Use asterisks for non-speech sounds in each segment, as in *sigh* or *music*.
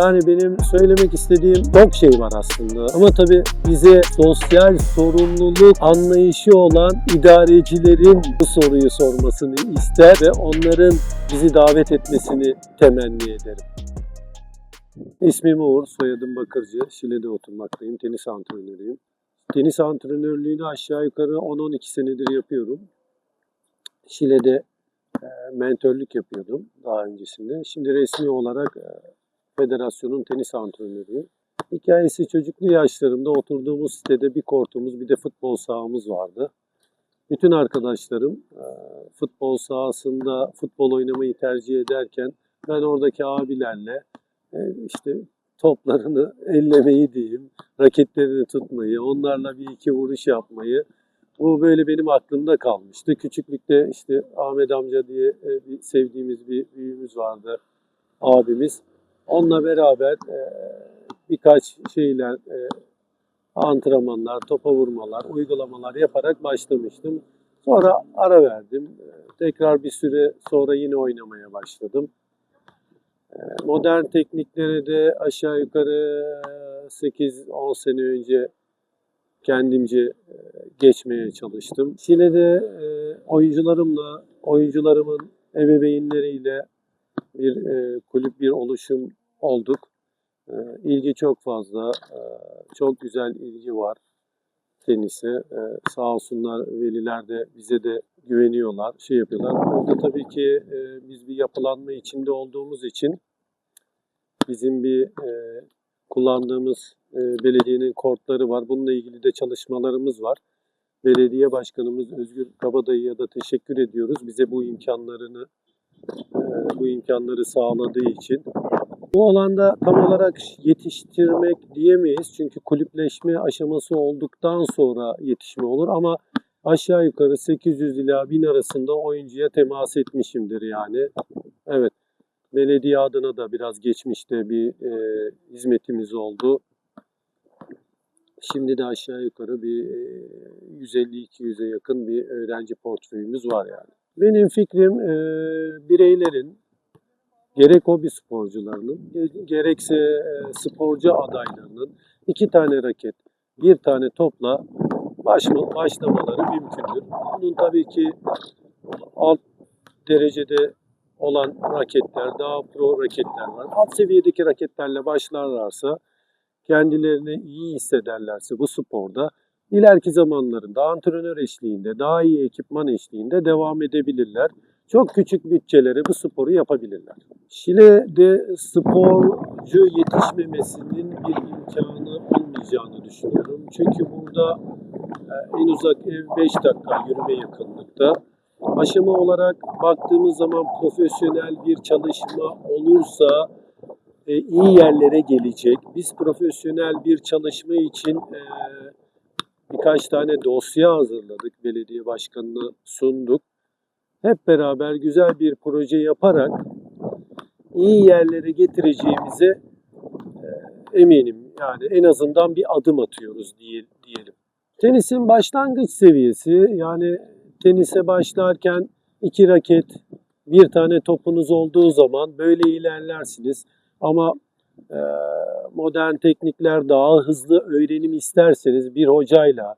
Yani benim söylemek istediğim çok şey var aslında. Ama tabii bize sosyal sorumluluk anlayışı olan idarecilerin bu soruyu sormasını ister ve onların bizi davet etmesini temenni ederim. İsmim Uğur, soyadım Bakırcı. Şile'de oturmaktayım, tenis antrenörüyüm. Tenis antrenörlüğünü aşağı yukarı 10-12 senedir yapıyorum. Şile'de mentörlük yapıyordum daha öncesinde. Şimdi resmi olarak e, federasyonun tenis antrenörüyüm. Hikayesi çocuklu yaşlarımda oturduğumuz sitede bir kortumuz bir de futbol sahamız vardı. Bütün arkadaşlarım e, futbol sahasında futbol oynamayı tercih ederken ben oradaki abilerle e, işte toplarını *laughs* ellemeyi diyeyim, raketlerini tutmayı, onlarla bir iki vuruş yapmayı bu böyle benim aklımda kalmıştı. Küçüklükte işte Ahmet amca diye e, sevdiğimiz bir büyüğümüz vardı, abimiz. Onunla beraber e, birkaç şeyler, e, antrenmanlar, topa vurmalar, uygulamalar yaparak başlamıştım. Sonra ara verdim. E, Tekrar bir süre sonra yine oynamaya başladım. E, Modern tekniklere de aşağı yukarı 8-10 sene önce kendimce e, geçmeye çalıştım. Şile'de e, oyuncularımla, oyuncularımın ebeveynleriyle bir e, kulüp, bir oluşum olduk. E, İlgi çok fazla, e, çok güzel ilgi var tenise. E, Sağ olsunlar veliler de bize de güveniyorlar, şey yapıyorlar. Orada tabii ki e, biz bir yapılanma içinde olduğumuz için bizim bir e, kullandığımız e, belediyenin kortları var. Bununla ilgili de çalışmalarımız var. Belediye Başkanımız Özgür Kabadayı'ya da teşekkür ediyoruz. Bize bu imkanlarını bu imkanları sağladığı için. Bu alanda tam olarak yetiştirmek diyemeyiz. Çünkü kulüpleşme aşaması olduktan sonra yetişme olur ama aşağı yukarı 800 ila 1000 arasında oyuncuya temas etmişimdir yani. Evet. Belediye adına da biraz geçmişte bir e, hizmetimiz oldu. Şimdi de aşağı yukarı bir e, 150-200'e yakın bir öğrenci portföyümüz var yani. Benim fikrim e, bireylerin gerek hobi sporcularının ge- gerekse e, sporcu adaylarının iki tane raket, bir tane topla başlamaları mümkündür. Bunun tabii ki alt derecede olan raketler, daha pro raketler var. Alt seviyedeki raketlerle başlarlarsa, kendilerini iyi hissederlerse bu sporda ileriki zamanlarında antrenör eşliğinde, daha iyi ekipman eşliğinde devam edebilirler. Çok küçük bütçelere bu sporu yapabilirler. Şile'de sporcu yetişmemesinin bir imkanı olmayacağını düşünüyorum. Çünkü burada e, en uzak ev 5 dakika yürüme yakınlıkta. Aşama olarak baktığımız zaman profesyonel bir çalışma olursa e, iyi yerlere gelecek. Biz profesyonel bir çalışma için e, birkaç tane dosya hazırladık. Belediye başkanına sunduk. Hep beraber güzel bir proje yaparak iyi yerlere getireceğimize e, eminim. Yani en azından bir adım atıyoruz diye, diyelim. Tenisin başlangıç seviyesi yani tenise başlarken iki raket, bir tane topunuz olduğu zaman böyle ilerlersiniz. Ama e, modern teknikler daha hızlı öğrenim isterseniz bir hocayla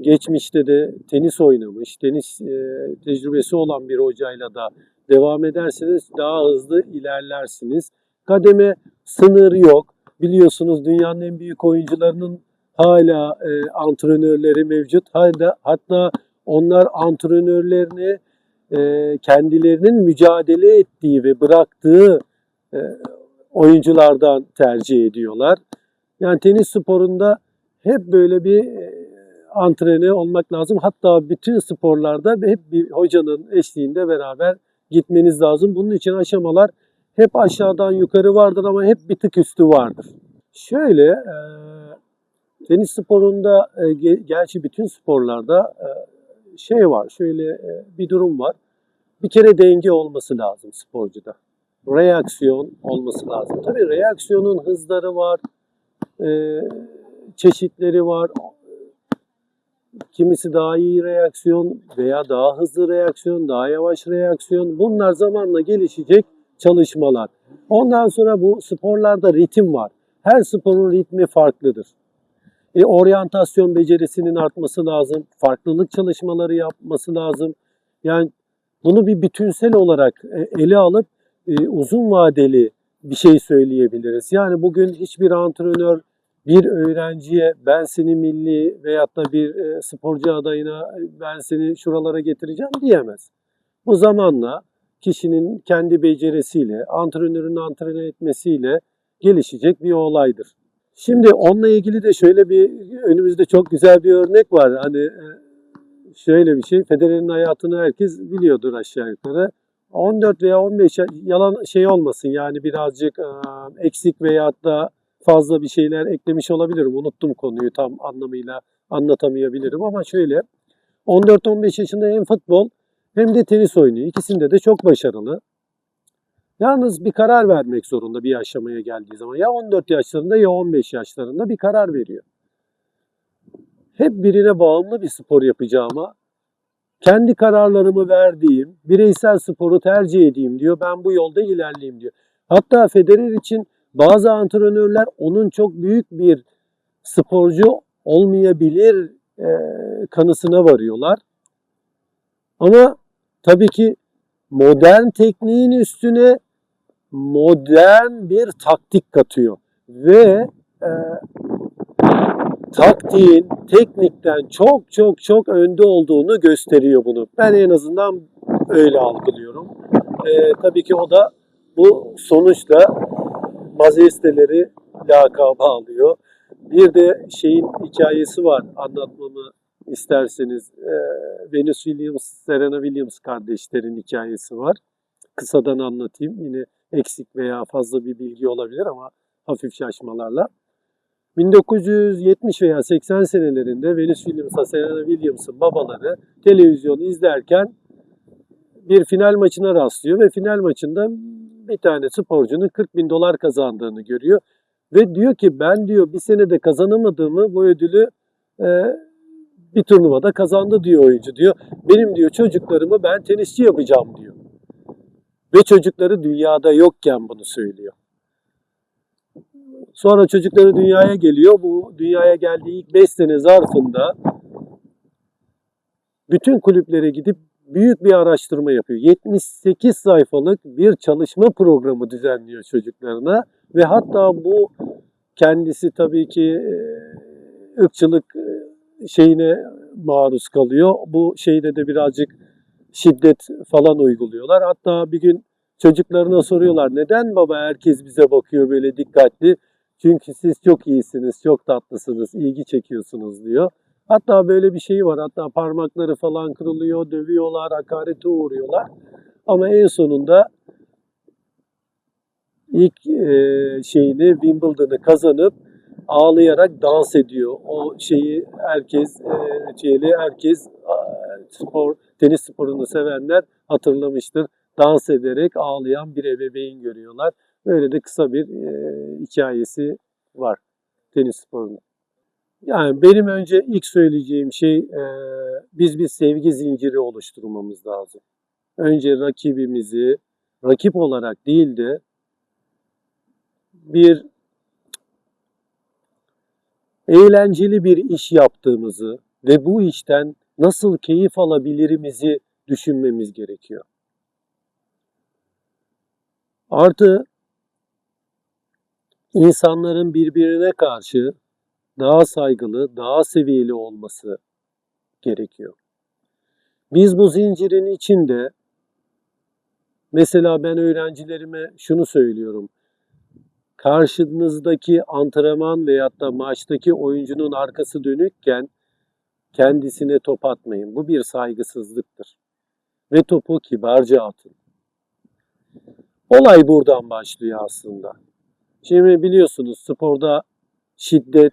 geçmişte de tenis oynamış, tenis e, tecrübesi olan bir hocayla da devam ederseniz daha hızlı ilerlersiniz. Kademe sınır yok. Biliyorsunuz dünyanın en büyük oyuncularının hala e, antrenörleri mevcut. Hala, hatta onlar antrenörlerini e, kendilerinin mücadele ettiği ve bıraktığı oyunculardan tercih ediyorlar. Yani tenis sporunda hep böyle bir antrenör olmak lazım. Hatta bütün sporlarda hep bir hocanın eşliğinde beraber gitmeniz lazım. Bunun için aşamalar hep aşağıdan yukarı vardır ama hep bir tık üstü vardır. Şöyle e, tenis sporunda e, ge- gerçi bütün sporlarda e, şey var. Şöyle e, bir durum var. Bir kere denge olması lazım sporcuda. Reaksiyon olması lazım. Tabii reaksiyonun hızları var, e, çeşitleri var. Kimisi daha iyi reaksiyon veya daha hızlı reaksiyon, daha yavaş reaksiyon. Bunlar zamanla gelişecek çalışmalar. Ondan sonra bu sporlarda ritim var. Her sporun ritmi farklıdır. E, oryantasyon becerisinin artması lazım. Farklılık çalışmaları yapması lazım. Yani bunu bir bütünsel olarak e, ele alıp e, uzun vadeli bir şey söyleyebiliriz. Yani bugün hiçbir antrenör bir öğrenciye ben seni milli veyahut da bir e, sporcu adayına e, ben seni şuralara getireceğim diyemez. Bu zamanla kişinin kendi becerisiyle, antrenörün antrenör etmesiyle gelişecek bir olaydır. Şimdi onunla ilgili de şöyle bir önümüzde çok güzel bir örnek var. Hani e, şöyle bir şey, Federer'in hayatını herkes biliyordur aşağı yukarı. 14 veya 15 ya- yalan şey olmasın yani birazcık eksik veyahut da fazla bir şeyler eklemiş olabilirim. Unuttum konuyu tam anlamıyla anlatamayabilirim ama şöyle 14-15 yaşında hem futbol hem de tenis oynuyor. İkisinde de çok başarılı. Yalnız bir karar vermek zorunda bir aşamaya geldiği zaman. Ya 14 yaşlarında ya 15 yaşlarında bir karar veriyor. Hep birine bağımlı bir spor yapacağıma kendi kararlarımı verdiğim, bireysel sporu tercih edeyim diyor. Ben bu yolda ilerleyeyim diyor. Hatta Federer için bazı antrenörler onun çok büyük bir sporcu olmayabilir e, kanısına varıyorlar. Ama tabii ki modern tekniğin üstüne modern bir taktik katıyor ve e, taktiğin teknikten çok çok çok önde olduğunu gösteriyor bunu. Ben en azından öyle algılıyorum. E, tabii ki o da bu sonuçta majesteleri lakabı alıyor. Bir de şeyin hikayesi var anlatmamı isterseniz. E, Venus Williams, Serena Williams kardeşlerin hikayesi var. Kısadan anlatayım. Yine eksik veya fazla bir bilgi olabilir ama hafif şaşmalarla. 1970 veya 80 senelerinde Venus Williams'a Serena Williams'ın babaları televizyonu izlerken bir final maçına rastlıyor ve final maçında bir tane sporcunun 40 bin dolar kazandığını görüyor. Ve diyor ki ben diyor bir senede kazanamadığımı bu ödülü e, bir turnuvada kazandı diyor oyuncu diyor. Benim diyor çocuklarımı ben tenisçi yapacağım diyor. Ve çocukları dünyada yokken bunu söylüyor. Sonra çocukları dünyaya geliyor. Bu dünyaya geldiği ilk 5 sene zarfında bütün kulüplere gidip büyük bir araştırma yapıyor. 78 sayfalık bir çalışma programı düzenliyor çocuklarına ve hatta bu kendisi tabii ki e, ırkçılık e, şeyine maruz kalıyor. Bu şeyde de birazcık şiddet falan uyguluyorlar. Hatta bir gün çocuklarına soruyorlar neden baba herkes bize bakıyor böyle dikkatli? Çünkü siz çok iyisiniz, çok tatlısınız, ilgi çekiyorsunuz diyor. Hatta böyle bir şey var. Hatta parmakları falan kırılıyor, dövüyorlar, hakarete uğruyorlar. Ama en sonunda ilk e, şeyini Wimbledon'ı kazanıp ağlayarak dans ediyor. O şeyi herkes e, şeyli herkes spor tenis sporunu sevenler hatırlamıştır. Dans ederek ağlayan bir ebeveyn görüyorlar. Böyle de kısa bir e, hikayesi var tenis sporunun. Yani benim önce ilk söyleyeceğim şey e, biz bir sevgi zinciri oluşturmamız lazım. Önce rakibimizi rakip olarak değil de bir eğlenceli bir iş yaptığımızı ve bu işten nasıl keyif alabilirimizi düşünmemiz gerekiyor. Artı insanların birbirine karşı daha saygılı, daha seviyeli olması gerekiyor. Biz bu zincirin içinde mesela ben öğrencilerime şunu söylüyorum. Karşınızdaki antrenman veyahut da maçtaki oyuncunun arkası dönükken kendisine top atmayın. Bu bir saygısızlıktır. Ve topu kibarca atın. Olay buradan başlıyor aslında. Şimdi biliyorsunuz sporda şiddet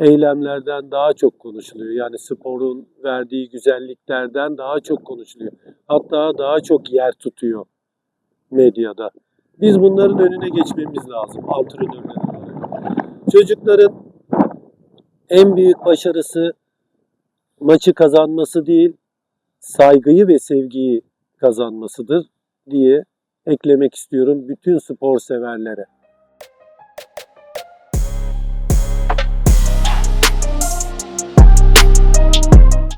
eylemlerden daha çok konuşuluyor. Yani sporun verdiği güzelliklerden daha çok konuşuluyor. Hatta daha çok yer tutuyor medyada. Biz bunların önüne geçmemiz lazım antrenörler. Çocukların en büyük başarısı maçı kazanması değil, saygıyı ve sevgiyi kazanmasıdır diye eklemek istiyorum bütün spor severlere.